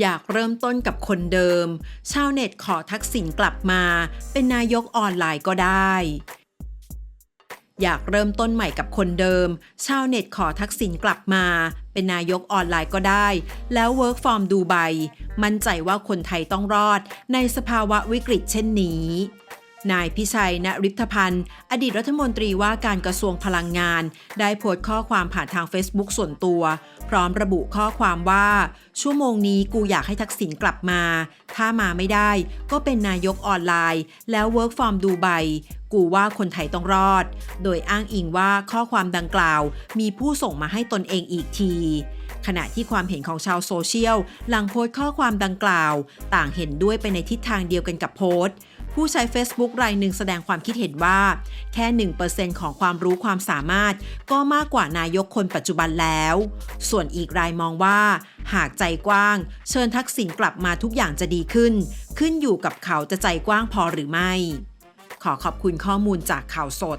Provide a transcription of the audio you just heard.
อยากเริ่มต้นกับคนเดิม ชาวเน็ตขอทักษิณกลับมา เป็นนายกออนไลน์ก็ได้ อยากเริ่มต้นใหม่กับคนเดิม ชาวเน็ตขอทักษิณกลับมา เป็นนายกออนไลน์ก็ได้ แล้ว Work from ดูไบมั่นใจว่าคนไทยต้องรอด ในสภาวะวิกฤตเช่นนี้ นายพิชัยณริธพันธ์ อดีตรัฐมนตรีว่าการกระทรวงพลังงาน ได้โพสต์ข้อความผ่านทาง Facebook ส่วนตัว พร้อมระบุข้อความว่า ชั่วโมงนี้กูอยากให้ทักษิณกลับมา ถ้ามาไม่ได้ ก็เป็นนายกออนไลน์ แล้ว Work from ดูไบกูว่าคนไทยต้องรอด โดยอ้างอิงว่าข้อความดังกล่าว มีผู้ส่งมาให้ตนเองอีกที ขณะที่ความเห็นของชาวโซเชียล หลังโพสต์ข้อความดังกล่าว ต่างเห็นด้วยไปในทิศทางเดียวกันกับโพสต์ ผู้ใช้ Facebook รายหนึ่งแสดงความคิดเห็นว่า แค่ 1%ของความรู้ความสามารถ ก็มากกว่านายกคนปัจจุบันแล้ว ส่วนอีกรายมองว่า หากใจกว้าง เชิญทักษิณกลับมาทุกอย่างจะดีขึ้น ขึ้นอยู่กับเขาจะใจกว้างพอหรือไม่ ขอขอบคุณข้อมูลจากข่าวสด